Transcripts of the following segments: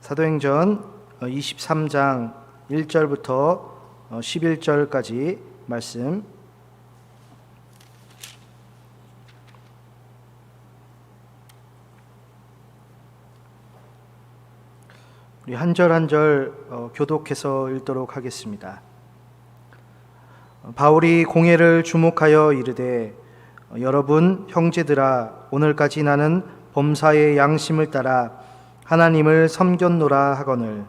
사도행전 23장 1절부터 11절까지 말씀 우리 한 절 한 절 교독해서 읽도록 하겠습니다. 어, 바울이 공회를 주목하여 이르되 어, 여러분 형제들아 오늘까지 나는 범사의 양심을 따라 하나님을 섬겼노라 하거늘.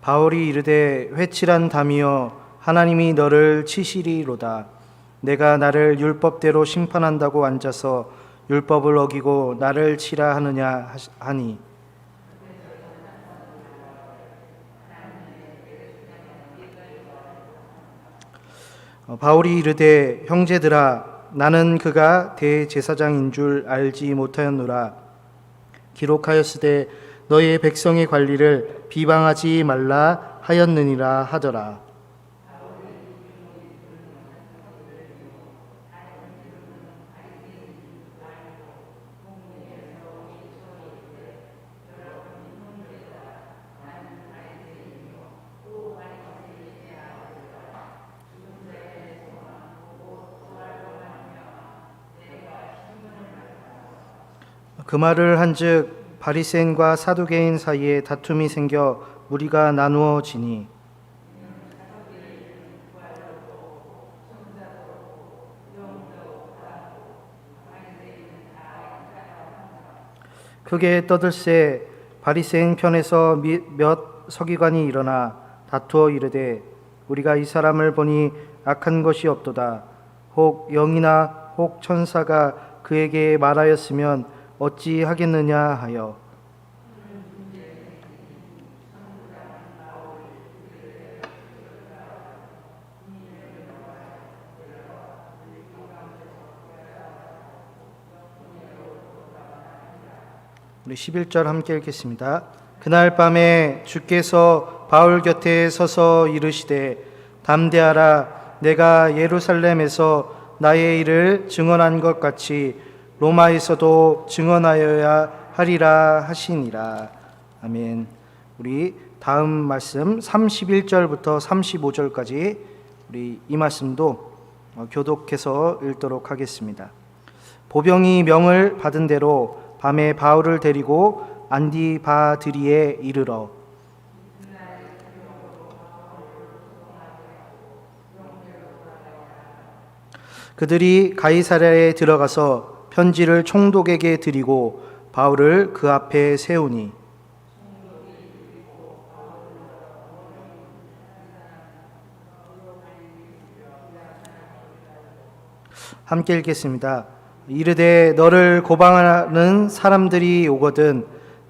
바울이 이르되 회칠한 담이여 하나님이 너를 치시리로다. 내가 나를 율법대로 심판한다고 앉아서 율법을 어기고 나를 치라 하느냐 하니 바울이 이르되 형제들아 나는 그가 대제사장인 줄 알지 못하였노라. 기록하였으되 너의 백성의 관리를 비방하지 말라 하였느니라 하더라 그 말을 한즉 바리새인과 사두개인 사이에 다툼이 생겨 무리가 나누어지니 크게 떠들새 바리새인 편에서 미- 몇 서기관이 일어나 다투어 이르되 우리가 이 사람을 보니 악한 것이 없도다. 혹 영이나 혹 천사가 그에게 말하였으면 어찌 하겠느냐 하여 우리 11절 함께 읽겠습니다. 그날 밤에 주께서 바울 곁에 서서 이르시되 담대하라 내가 예루살렘에서 나의 일을 증언한 것 같이 로마에서도 증언하여야 하리라 하시니라. 아멘. 우리 다음 말씀 31절부터 35절까지 우리 이 말씀도 어, 교독해서 읽도록 하겠습니다. 보병이 명을 받은 대로 밤에 바울을 데리고 안디바드리에 이르러 그들이 가이사랴에 들어가서 편지를 총독에게 드리고 바울을 그 앞에 세우니 함께 읽겠습니다. 이르되 너를 고방하는 사람들이 오거든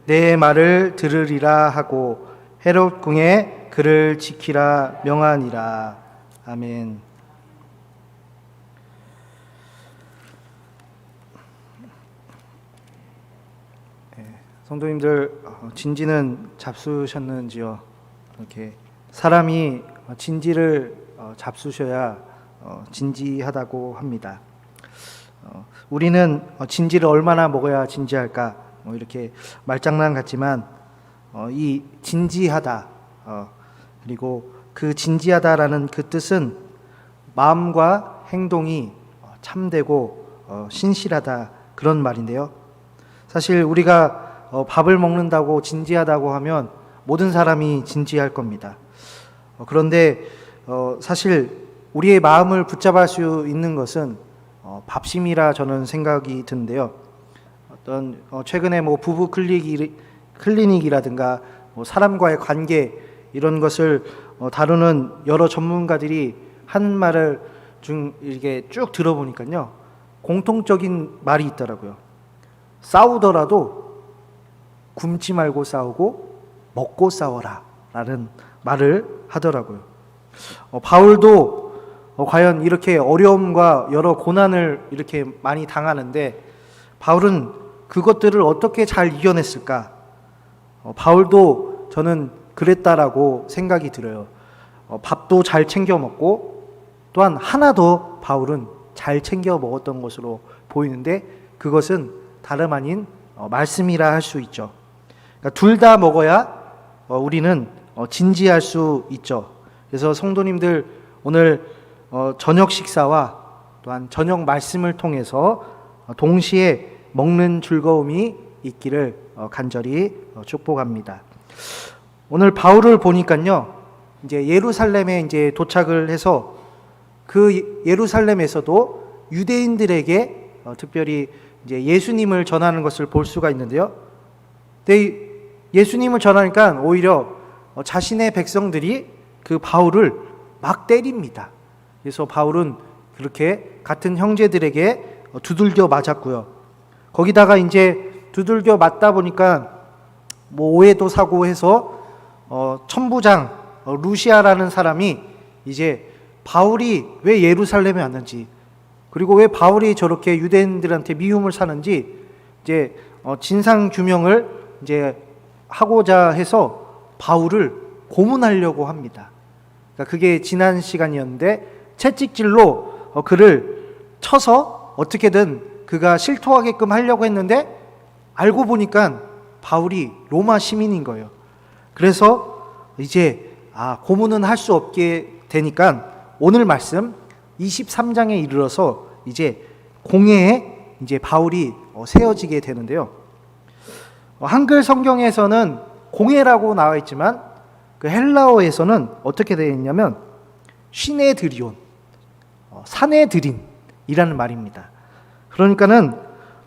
내 말을 들으리라 하고 헤롯 궁에 그를 지키라 명하니라. 아멘. 성도님들 어, 진지는 잡수셨는지요? 이렇게 사람이 진지를 어, 잡수셔야 어, 진지하다고 합니다. 어, 우리는 어, 진지를 얼마나 먹어야 진지할까? 뭐 이렇게 말장난 같지만 어, 이 진지하다 어, 그리고 그 진지하다라는 그 뜻은 마음과 행동이 어, 참되고 어, 신실하다 그런 말인데요. 사실 우리가 어, 밥을 먹는다고 진지하다고 하면 모든 사람이 진지할 겁니다. 어, 그런데 어, 사실 우리의 마음을 붙잡을 수 있는 것은 어, 밥심이라 저는 생각이 드는데요. 어떤 어, 최근에 뭐 부부 클리닉, 클리닉이라든가 뭐 사람과의 관계 이런 것을 어, 다루는 여러 전문가들이 한 말을 중 이렇게 쭉 들어보니까요 공통적인 말이 있더라고요. 싸우더라도 굶지 말고 싸우고 먹고 싸워라 라는 말을 하더라고요. 어, 바울도 어, 과연 이렇게 어려움과 여러 고난을 이렇게 많이 당하는데 바울은 그것들을 어떻게 잘 이겨냈을까? 어, 바울도 저는 그랬다라고 생각이 들어요. 어, 밥도 잘 챙겨 먹고 또한 하나 더 바울은 잘 챙겨 먹었던 것으로 보이는데 그것은 다름 아닌 어, 말씀이라 할 수 있죠. 그러니까 둘 다 먹어야 어, 우리는 어, 진지할 수 있죠. 그래서 성도님들 오늘 어, 저녁 식사와 또한 저녁 말씀을 통해서 어, 동시에 먹는 즐거움이 있기를 어, 간절히 어, 축복합니다. 오늘 바울을 보니까요, 이제 예루살렘에 이제 도착을 해서 그 예루살렘에서도 유대인들에게 어, 특별히 이제 예수님을 전하는 것을 볼 수가 있는데요. 예수님을 전하니까 오히려 어, 자신의 백성들이 그 바울을 막 때립니다. 그래서 바울은 그렇게 같은 형제들에게 어, 두들겨 맞았고요. 거기다가 이제 두들겨 맞다 보니까 뭐 오해도 사고 해서 어, 천부장 어, 루시아라는 사람이 이제 바울이 왜 예루살렘에 왔는지 그리고 왜 바울이 저렇게 유대인들한테 미움을 사는지 이제 어, 진상 규명을 이제 하고자 해서 바울을 고문하려고 합니다. 그러니까 그게 지난 시간이었는데 채찍질로 어, 그를 쳐서 어떻게든 그가 실토하게끔 하려고 했는데 알고 보니까 바울이 로마 시민인 거예요. 그래서 이제 아, 고문은 할 수 없게 되니까 오늘 말씀 23장에 이르러서 이제 공회에 이제 바울이 어, 세워지게 되는데요. 어, 한글 성경에서는 공회라고 나와 있지만 그 헬라어에서는 어떻게 되어 있냐면 시네드리온, 어, 사내드린이라는 말입니다. 그러니까는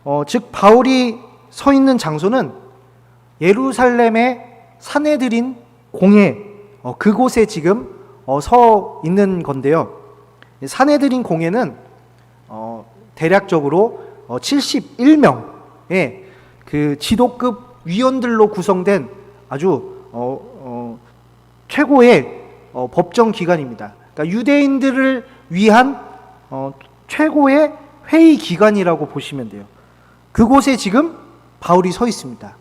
어, 즉 바울이 서 있는 장소는 예루살렘의 사내들인 공회 어, 그곳에 지금 어, 서 있는 건데요. 사내들인 공회는 어, 대략적으로 어, 71명의 그 지도급 위원들로 구성된 아주 어, 어, 최고의 어, 법정 기관입니다. 그러니까 유대인들을 위한 어, 최고의 회의 기관이라고 보시면 돼요. 그곳에 지금 바울이 서 있습니다.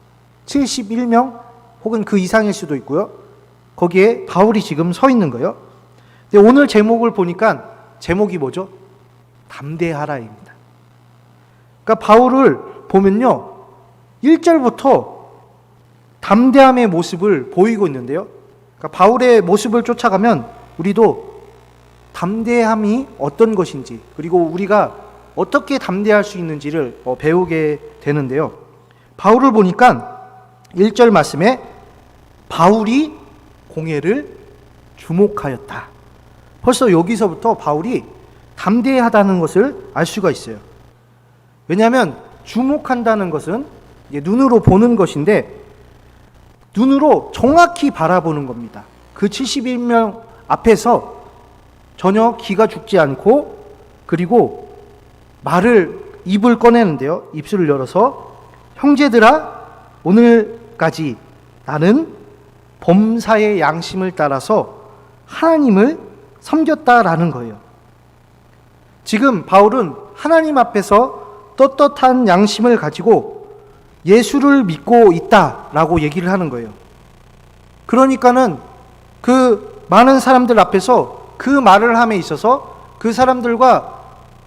71명 혹은 그 이상일 수도 있고요. 거기에 바울이 지금 서 있는 거예요. 근데 오늘 제목을 보니까 제목이 뭐죠? 담대하라입니다. 그러니까 바울을 보면요. 1절부터 담대함의 모습을 보이고 있는데요. 그러니까 바울의 모습을 쫓아가면 우리도 담대함이 어떤 것인지 그리고 우리가 어떻게 담대할 수 있는지를 어, 배우게 되는데요. 바울을 보니까 1절 말씀에 바울이 공회를 주목하였다. 벌써 여기서부터 바울이 담대하다는 것을 알 수가 있어요. 왜냐하면 주목한다는 것은 눈으로 보는 것인데 눈으로 정확히 바라보는 겁니다. 그 71명 앞에서 전혀 기가 죽지 않고 그리고 말을 입을 꺼내는데요. 입술을 열어서 형제들아 오늘까지 나는 범사의 양심을 따라서 하나님을 섬겼다라는 거예요. 지금 바울은 하나님 앞에서 떳떳한 양심을 가지고 예수를 믿고 있다라고 얘기를 하는 거예요. 그러니까는 그 많은 사람들 앞에서 그 말을 함에 있어서 그 사람들과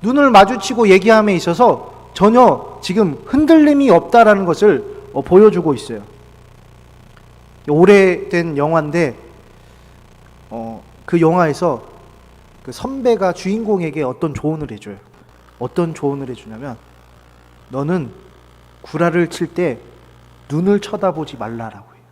눈을 마주치고 얘기함에 있어서 전혀 지금 흔들림이 없다라는 것을 어, 보여주고 있어요. 오래된 영화인데 어, 그 영화에서 그 선배가 주인공에게 어떤 조언을 해줘요. 어떤 조언을 해주냐면 너는 구라를 칠 때 눈을 쳐다보지 말라라고 해요.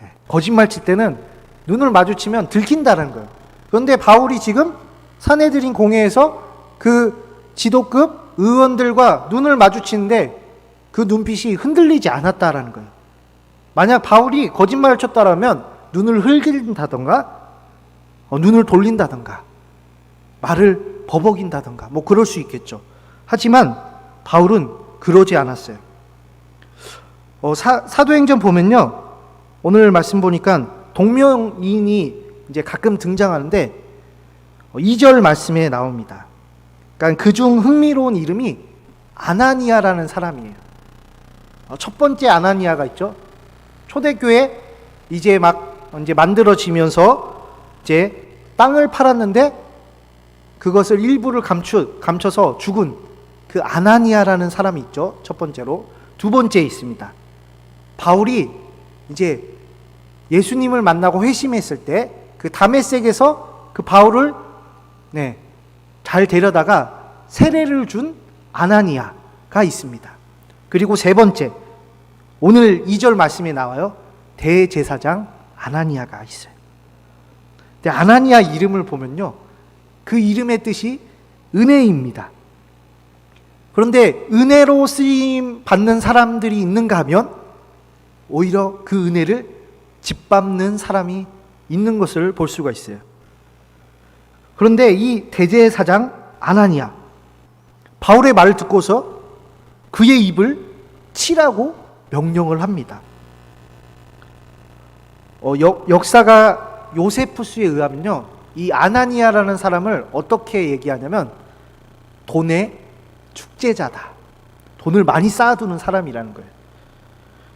네. 거짓말 칠 때는 눈을 마주치면 들킨다는 거예요. 그런데 바울이 지금 사내들인 공회에서 그 지도급 의원들과 눈을 마주치는데 그 눈빛이 흔들리지 않았다라는 거예요. 만약 바울이 거짓말을 쳤다라면 눈을 흘긴다던가 어, 눈을 돌린다던가 말을 버벅인다던가 뭐 그럴 수 있겠죠. 하지만 바울은 그러지 않았어요. 어, 사, 사도행전 보면요. 오늘 말씀 보니까 동명이인이 이제 가끔 등장하는데 어, 2절 말씀에 나옵니다. 그러니까 그중 흥미로운 이름이 아나니아라는 사람이에요. 어, 첫 번째 아나니아가 있죠. 초대교회 이제 막 이제 만들어지면서 이제 땅을 팔았는데 그것을 일부를 감추, 감춰서 죽은 그 아나니아라는 사람이 있죠. 첫 번째로. 두 번째 있습니다. 바울이 이제 예수님을 만나고 회심했을 때 그 다메섹에서 그 바울을 네, 잘 데려다가 세례를 준 아나니아가 있습니다. 그리고 세 번째 오늘 2절 말씀에 나와요. 대제사장 아나니아가 있어요. 근데 아나니아 이름을 보면요. 그 이름의 뜻이 은혜입니다. 그런데 은혜로 쓰임 받는 사람들이 있는가 하면 오히려 그 은혜를 짓밟는 사람이 있는 것을 볼 수가 있어요. 그런데 이 대제사장 아나니아 바울의 말을 듣고서 그의 입을 치라고 명령을 합니다. 어, 역, 역사가 요세푸스에 의하면요, 이 아나니아라는 사람을 어떻게 얘기하냐면 돈의 축제자다. 돈을 많이 쌓아두는 사람이라는 거예요.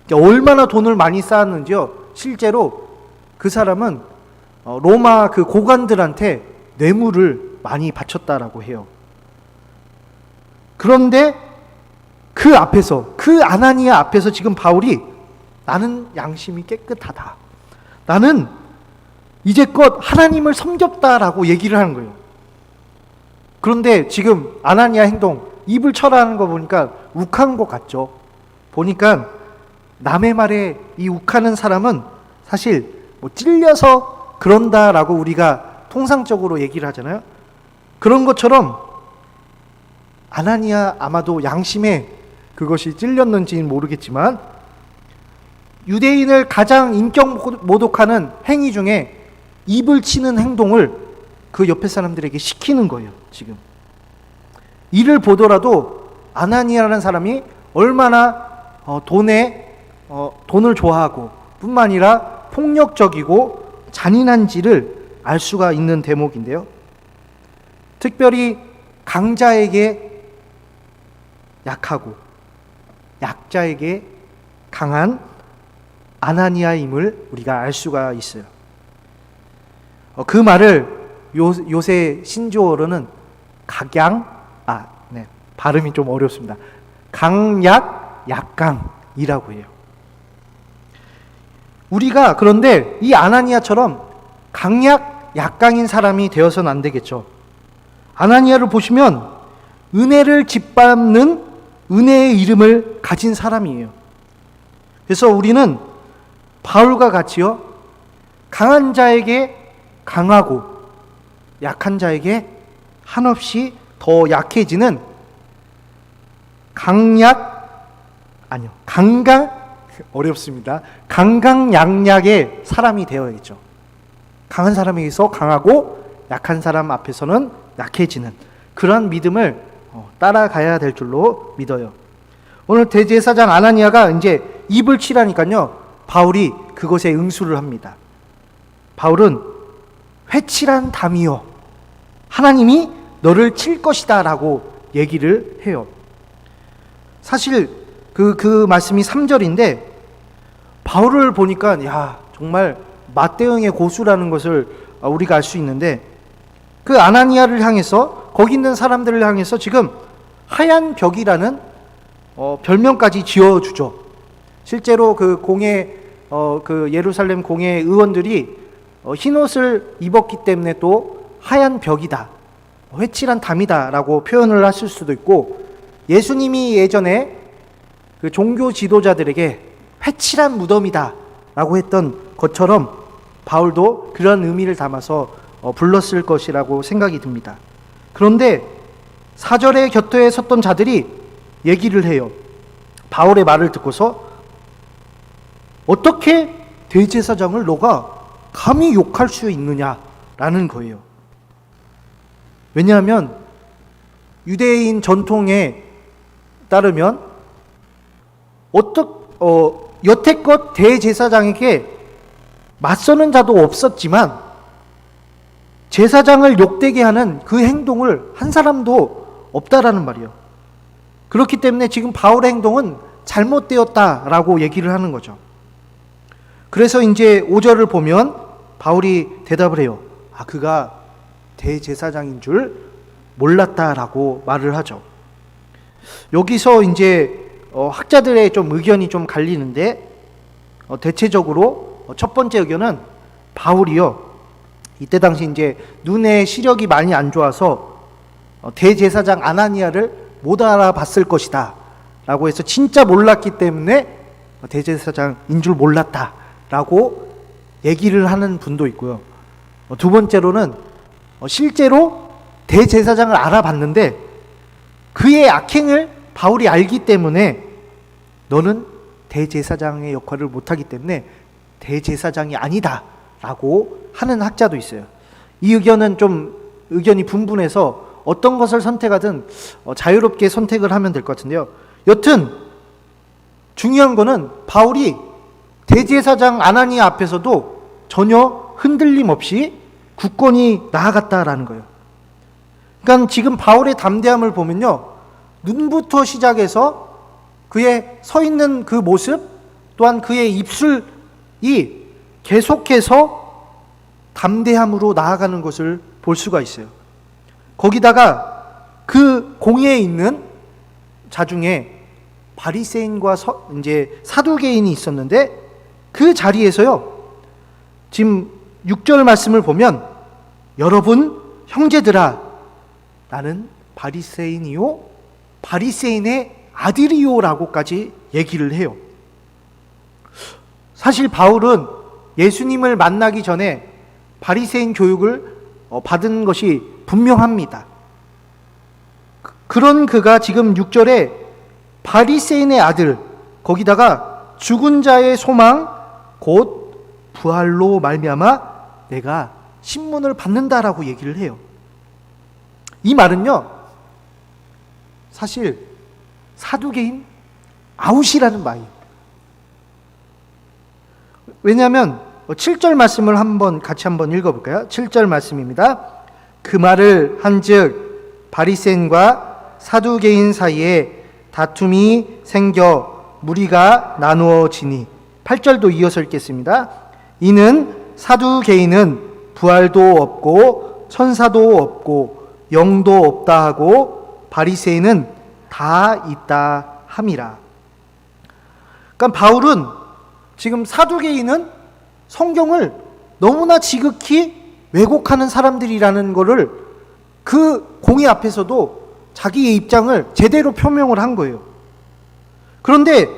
그러니까 얼마나 돈을 많이 쌓았는지요. 실제로 그 사람은 어, 로마 그 고관들한테 뇌물을 많이 바쳤다라고 해요. 그런데 그 앞에서 그 아나니아 앞에서 지금 바울이 나는 양심이 깨끗하다. 나는 이제껏 하나님을 섬겼다라고 얘기를 하는 거예요. 그런데 지금 아나니아 행동 입을 철하는 거 보니까 욱한 것 같죠. 보니까 남의 말에 이 욱하는 사람은 사실 뭐 찔려서 그런다라고 우리가 통상적으로 얘기를 하잖아요. 그런 것처럼 아나니아 아마도 양심에 그것이 찔렸는지는 모르겠지만 유대인을 가장 인격 모독하는 행위 중에 입을 치는 행동을 그 옆에 사람들에게 시키는 거예요, 지금. 이를 보더라도 아나니아라는 사람이 얼마나 어, 돈에 어, 돈을 좋아하고 뿐만 아니라 폭력적이고 잔인한지를 알 수가 있는 대목인데요. 특별히 강자에게 약하고 약자에게 강한 아나니아임을 우리가 알 수가 있어요. 어, 그 말을 요, 요새 신조어로는 각양 아, 네. 발음이 좀 어렵습니다. 강약 약강이라고 해요. 우리가 그런데 이 아나니아처럼 강약 약강인 사람이 되어서는 안 되겠죠. 아나니아를 보시면 은혜를 짓밟는 은혜의 이름을 가진 사람이에요. 그래서 우리는 바울과 같이요, 강한 자에게 강하고 약한 자에게 한없이 더 약해지는 강약, 아니요, 강강, 어렵습니다. 강강약약의 사람이 되어야겠죠. 강한 사람에게서 강하고 약한 사람 앞에서는 약해지는 그런 믿음을 어, 따라가야 될 줄로 믿어요. 오늘 대제사장 아나니아가 이제 입을 치라니까요. 바울이 그것에 응수를 합니다. 바울은 회칠한 담이요. 하나님이 너를 칠 것이다 라고 얘기를 해요. 사실 그, 그 말씀이 3절인데 바울을 보니까 야, 정말 맞대응의 고수라는 것을 우리가 알 수 있는데 그 아나니아를 향해서 거기 있는 사람들을 향해서 지금 하얀 벽이라는 어, 별명까지 지어주죠. 실제로 그 공예 어, 그 예루살렘 공예 의원들이 어, 흰 옷을 입었기 때문에 또 하얀 벽이다, 회칠한 담이다라고 표현을 하실 수도 있고 예수님이 예전에 그 종교 지도자들에게 회칠한 무덤이다라고 했던 것처럼 바울도 그런 의미를 담아서 어, 불렀을 것이라고 생각이 듭니다. 그런데 사절의 곁에 섰던 자들이 얘기를 해요. 바울의 말을 듣고서 어떻게 대제사장을 너가 감히 욕할 수 있느냐라는 거예요. 왜냐하면 유대인 전통에 따르면 어떻 어, 여태껏 대제사장에게 맞서는 자도 없었지만 제사장을 욕되게 하는 그 행동을 한 사람도 없다라는 말이에요. 그렇기 때문에 지금 바울의 행동은 잘못되었다라고 얘기를 하는 거죠. 그래서 이제 5절을 보면 바울이 대답을 해요. 아, 그가 대제사장인 줄 몰랐다라고 말을 하죠. 여기서 이제 어, 학자들의 좀 의견이 좀 갈리는데 어, 대체적으로 어, 첫 번째 의견은 바울이요. 이때 당시 이제 눈의 시력이 많이 안 좋아서 어, 대제사장 아나니아를 못 알아봤을 것이다. 라고 해서 진짜 몰랐기 때문에 어, 대제사장인 줄 몰랐다 라고 얘기를 하는 분도 있고요. 어, 두 번째로는 어, 실제로 대제사장을 알아봤는데 그의 악행을 바울이 알기 때문에 너는 대제사장의 역할을 못하기 때문에 대제사장이 아니다 라고 하는 학자도 있어요. 이 의견은 좀 의견이 분분해서 어떤 것을 선택하든 어, 자유롭게 선택을 하면 될 것 같은데요. 여튼 중요한 거는 바울이 대제사장 아나니아 앞에서도 전혀 흔들림 없이 굳건히 나아갔다라는 거예요. 그러니까 지금 바울의 담대함을 보면요. 눈부터 시작해서 그의 서 있는 그 모습 또한 그의 입술이 계속해서 담대함으로 나아가는 것을 볼 수가 있어요. 거기다가 그 공회에 있는 자 중에 바리새인과 서, 이제 사두개인이 있었는데 그 자리에서요. 지금 6절 말씀을 보면 여러분 형제들아 나는 바리새인이요 바리새인의 아들이요라고까지 얘기를 해요. 사실 바울은 예수님을 만나기 전에 바리새인 교육을 어, 받은 것이 분명합니다. 그- 그런 그가 지금 6절에 바리새인의 아들 거기다가 죽은 자의 소망 곧 부활로 말미암아 내가 신문을 받는다라고 얘기를 해요. 이 말은요. 사실 사두개인 아웃이라는 말이에요. 왜냐하면 7절 말씀을 한번 같이 한번 읽어볼까요? 7절 말씀입니다. 그 말을 한즉 바리새인과 사두개인 사이에 다툼이 생겨 무리가 나누어지니 8절도 이어서 읽겠습니다. 이는 사두개인은 부활도 없고 천사도 없고 영도 없다 하고 바리새인은 다 있다 함이라. 그러니까 바울은 지금 사두개인은 성경을 너무나 지극히 왜곡하는 사람들이라는 것을 그 공의 앞에서도 자기의 입장을 제대로 표명을 한 거예요. 그런데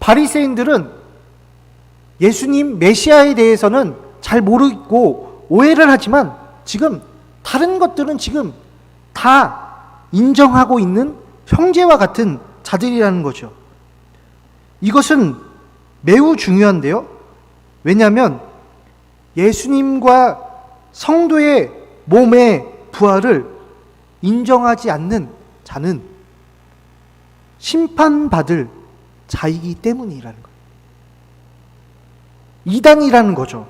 바리새인들은 예수님 메시아에 대해서는 잘 모르고 오해를 하지만 지금 다른 것들은 지금 다 인정하고 있는 형제와 같은 자들이라는 거죠. 이것은 매우 중요한데요. 왜냐하면 예수님과 성도의 몸의 부활을 인정하지 않는 자는 심판받을 자이기 때문이라는 거예요. 이단이라는 거죠.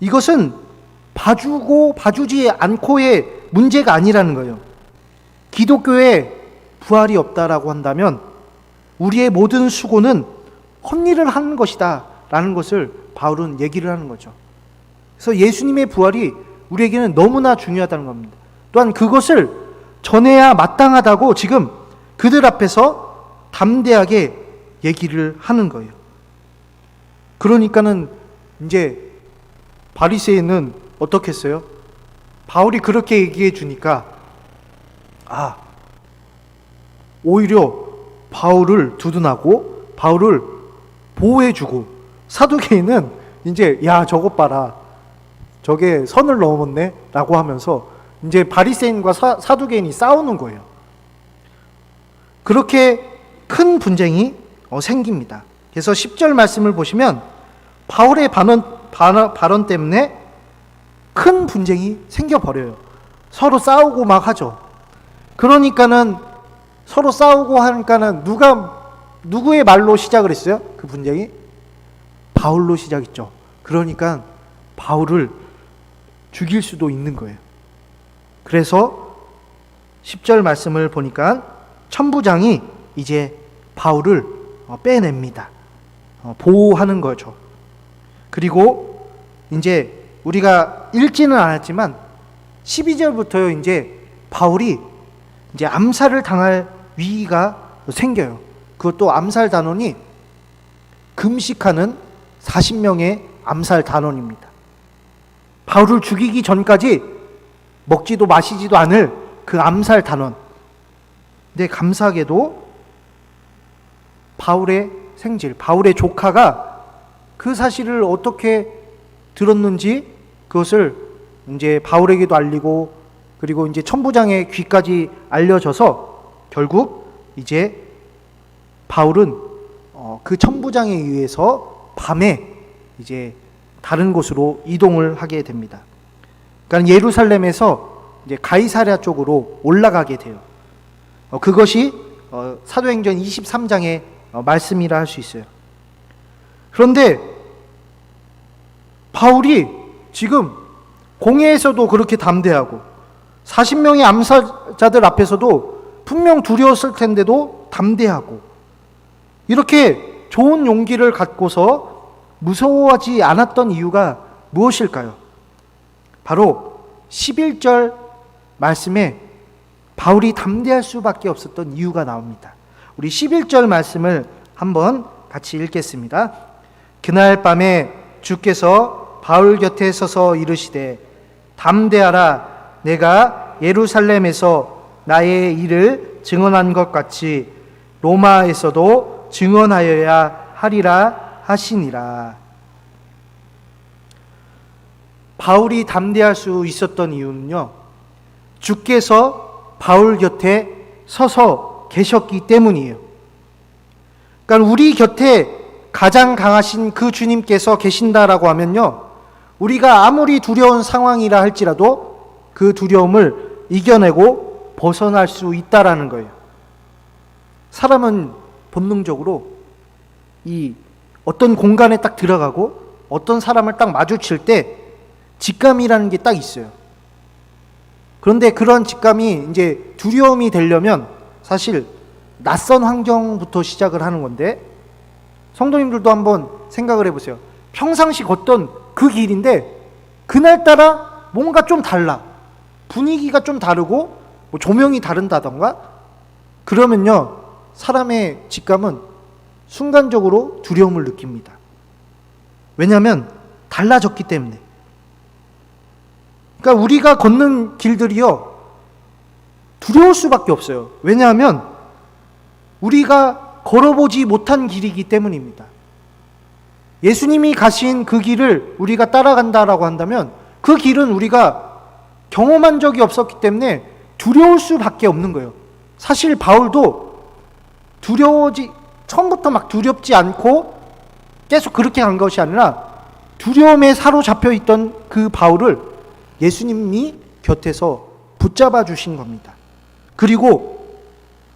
이것은 봐주고 봐주지 않고의 문제가 아니라는 거예요. 기독교에 부활이 없다라고 한다면 우리의 모든 수고는 헛일을 하는 것이다 라는 것을 바울은 얘기를 하는 거죠. 그래서 예수님의 부활이 우리에게는 너무나 중요하다는 겁니다. 또한 그것을 전해야 마땅하다고 지금 그들 앞에서 담대하게 얘기를 하는 거예요. 그러니까는 이제 바리새인은 어떻게 했어요? 바울이 그렇게 얘기해 주니까 아 오히려 바울을 두둔하고 바울을 보호해 주고 사두개인은 이제 야 저것 봐라 저게 선을 넘었네라고 하면서 이제 바리새인과 사, 사두개인이 싸우는 거예요. 그렇게 큰 분쟁이 어, 생깁니다. 그래서 10절 말씀을 보시면 바울의 발언, 발언 때문에 큰 분쟁이 생겨버려요. 서로 싸우고 막 하죠. 그러니까는 서로 싸우고 하니까는 누가, 누구의 말로 시작을 했어요? 그 분쟁이? 바울로 시작했죠. 그러니까 바울을 죽일 수도 있는 거예요. 그래서 10절 말씀을 보니까 천부장이 이제 바울을 어, 빼냅니다. 어, 보호하는 거죠. 그리고 이제 우리가 읽지는 않았지만 12절부터 이제 바울이 이제 암살을 당할 위기가 생겨요. 그것도 암살 단원이 금식하는 40명의 암살 단원입니다. 바울을 죽이기 전까지 먹지도 마시지도 않을 그 암살 단원. 근데 감사하게도 바울의 생질, 바울의 조카가 그 사실을 어떻게 들었는지 그것을 이제 바울에게도 알리고 그리고 이제 천부장의 귀까지 알려져서 결국 이제 바울은 어, 그 천부장에 의해서 밤에 이제 다른 곳으로 이동을 하게 됩니다. 그러니까 예루살렘에서 이제 가이사랴 쪽으로 올라가게 돼요. 어, 그것이 어, 사도행전 23장의 어, 말씀이라 할 수 있어요. 그런데 바울이 지금 공회에서도 그렇게 담대하고 40명의 암살자들 앞에서도 분명 두려웠을 텐데도 담대하고 이렇게 좋은 용기를 갖고서 무서워하지 않았던 이유가 무엇일까요? 바로 11절 말씀에 바울이 담대할 수밖에 없었던 이유가 나옵니다. 우리 11절 말씀을 한번 같이 읽겠습니다. 그날 밤에 주께서 바울 곁에 서서 이르시되 담대하라 내가 예루살렘에서 나의 일을 증언한 것 같이 로마에서도 증언하여야 하리라 하시니라. 바울이 담대할 수 있었던 이유는요. 주께서 바울 곁에 서서 계셨기 때문이에요. 그러니까 우리 곁에 가장 강하신 그 주님께서 계신다라고 하면요. 우리가 아무리 두려운 상황이라 할지라도 그 두려움을 이겨내고 벗어날 수 있다라는 거예요. 사람은 본능적으로 이 어떤 공간에 딱 들어가고 어떤 사람을 딱 마주칠 때 직감이라는 게 딱 있어요. 그런데 그런 직감이 이제 두려움이 되려면 사실 낯선 환경부터 시작을 하는 건데 성도님들도 한번 생각을 해보세요. 평상시 걷던 그 길인데 그날따라 뭔가 좀 달라. 분위기가 좀 다르고 뭐 조명이 다른다던가 그러면요 사람의 직감은 순간적으로 두려움을 느낍니다. 왜냐하면 달라졌기 때문에. 그러니까 우리가 걷는 길들이요 두려울 수밖에 없어요. 왜냐하면 우리가 걸어보지 못한 길이기 때문입니다. 예수님이 가신 그 길을 우리가 따라간다라고 한다면 그 길은 우리가 경험한 적이 없었기 때문에 두려울 수밖에 없는 거예요. 사실 바울도 두려워지 처음부터 막 두렵지 않고 계속 그렇게 간 것이 아니라 두려움에 사로잡혀 있던 그 바울을 예수님이 곁에서 붙잡아 주신 겁니다. 그리고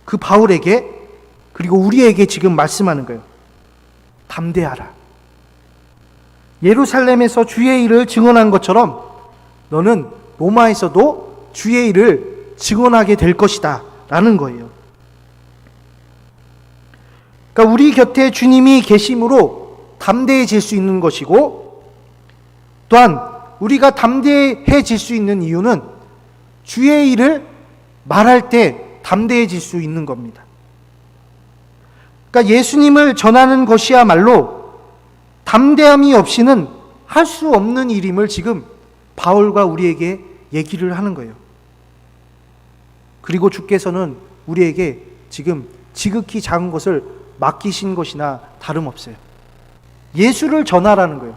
그 바울에게 그리고 우리에게 지금 말씀하는 거예요. 담대하라. 예루살렘에서 주의 일을 증언한 것처럼 너는 로마에서도 주의 일을 증언하게 될 것이다. 라는 거예요. 그러니까 우리 곁에 주님이 계심으로 담대해질 수 있는 것이고 또한 우리가 담대해질 수 있는 이유는 주의 일을 말할 때 담대해질 수 있는 겁니다. 그러니까 예수님을 전하는 것이야말로 담대함이 없이는 할 수 없는 일임을 지금 바울과 우리에게 얘기를 하는 거예요. 그리고 주께서는 우리에게 지금 지극히 작은 것을 맡기신 것이나 다름없어요. 예수를 전하라는 거예요.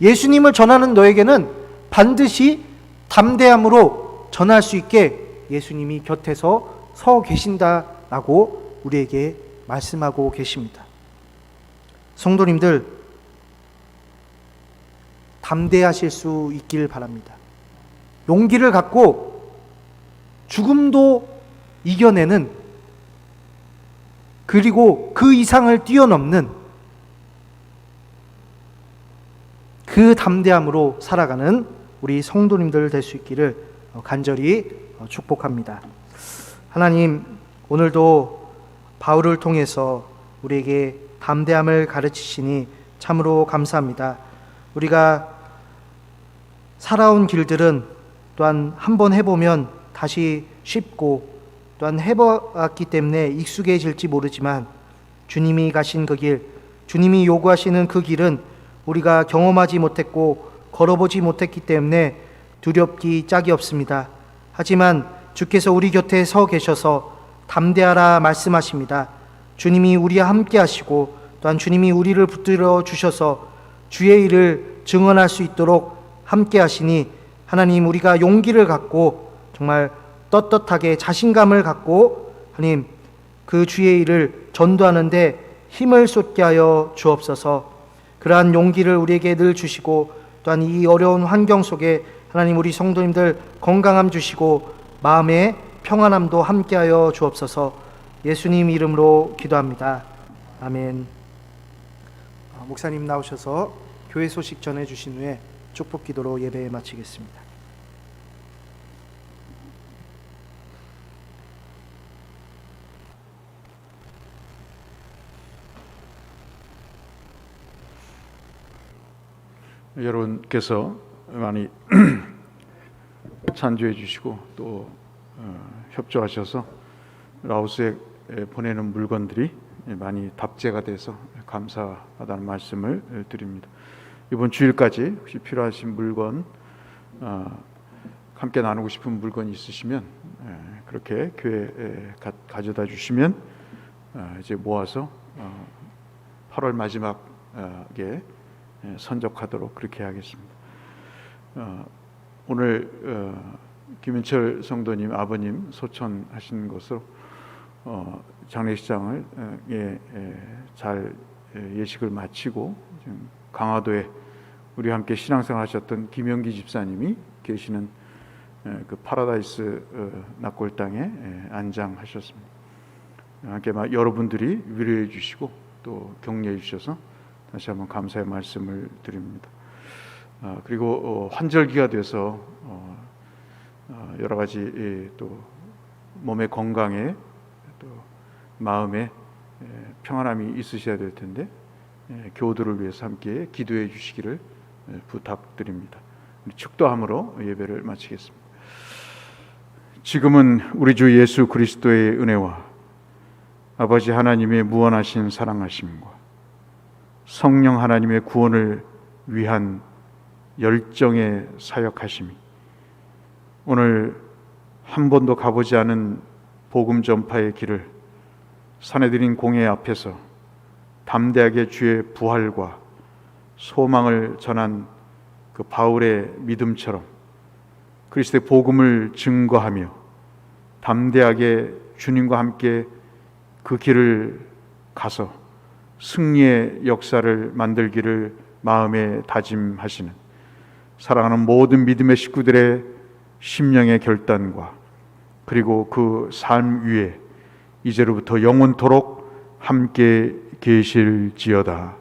예수님을 전하는 너에게는 반드시 담대함으로 전할 수 있게 예수님이 곁에서 서 계신다라고 우리에게 말씀하고 계십니다. 성도님들, 담대하실 수 있길 바랍니다. 용기를 갖고 죽음도 이겨내는 그리고 그 이상을 뛰어넘는 그 담대함으로 살아가는 우리 성도님들 될 수 있기를 간절히 축복합니다. 하나님, 오늘도 바울을 통해서 우리에게 담대함을 가르치시니 참으로 감사합니다. 우리가 살아온 길들은 또한 한번 해보면 다시 쉽고 또한 해봤기 때문에 익숙해질지 모르지만 주님이 가신 그 길, 주님이 요구하시는 그 길은 우리가 경험하지 못했고 걸어보지 못했기 때문에 두렵기 짝이 없습니다. 하지만 주께서 우리 곁에 서 계셔서 담대하라 말씀하십니다. 주님이 우리와 함께 하시고 또한 주님이 우리를 붙들어 주셔서 주의 일을 증언할 수 있도록 함께 하시니 하나님 우리가 용기를 갖고 정말 떳떳하게 자신감을 갖고 하나님 그 주의 일을 전도하는데 힘을 쏟게 하여 주옵소서. 그러한 용기를 우리에게 늘 주시고 또한 이 어려운 환경 속에 하나님 우리 성도님들 건강함 주시고 마음의 평안함도 함께하여 주옵소서. 예수님 이름으로 기도합니다. 아멘. 어, 목사님 나오셔서 교회 소식 전해 주신 후에 축복 기도로 예배 마치겠습니다. 여러분께서 많이 찬조해 주시고 또 어, 협조하셔서 라오스에 보내는 물건들이 많이 답제가 돼서 감사하다는 말씀을 드립니다. 이번 주일까지 혹시 필요하신 물건 어, 함께 나누고 싶은 물건이 있으시면 에, 그렇게 교회에 가, 가져다 주시면 어, 이제 모아서 어, 8월 마지막에 예, 선적하도록 그렇게 하겠습니다. 어, 오늘 어, 김인철 성도님 아버님 소천하신 것으로 어, 장례식장을 어, 예, 예, 잘 예, 예식을 마치고 강화도에 우리 함께 신앙생활 하셨던 김영기 집사님이 계시는 예, 그 파라다이스 어, 낙골 땅에 예, 안장하셨습니다. 함께 막 여러분들이 위로해 주시고 또 격려해 주셔서 다시 한번 감사의 말씀을 드립니다. 아, 그리고 어, 환절기가 돼서 어, 어, 여러 가지 예, 또 몸의 건강에 또 마음에 예, 평안함이 있으셔야 될 텐데 예, 교우들을 위해서 함께 기도해 주시기를 예, 부탁드립니다. 축도함으로 예배를 마치겠습니다. 지금은 우리 주 예수 그리스도의 은혜와 아버지 하나님의 무한하신 사랑하심과 성령 하나님의 구원을 위한 열정의 사역하심이 오늘 한 번도 가보지 않은 복음 전파의 길을 사내들인 공회 앞에서 담대하게 주의 부활과 소망을 전한 그 바울의 믿음처럼 그리스도의 복음을 증거하며 담대하게 주님과 함께 그 길을 가서 승리의 역사를 만들기를 마음에 다짐하시는 사랑하는 모든 믿음의 식구들의 심령의 결단과 그리고 그 삶 위에 이제로부터 영원토록 함께 계실지어다.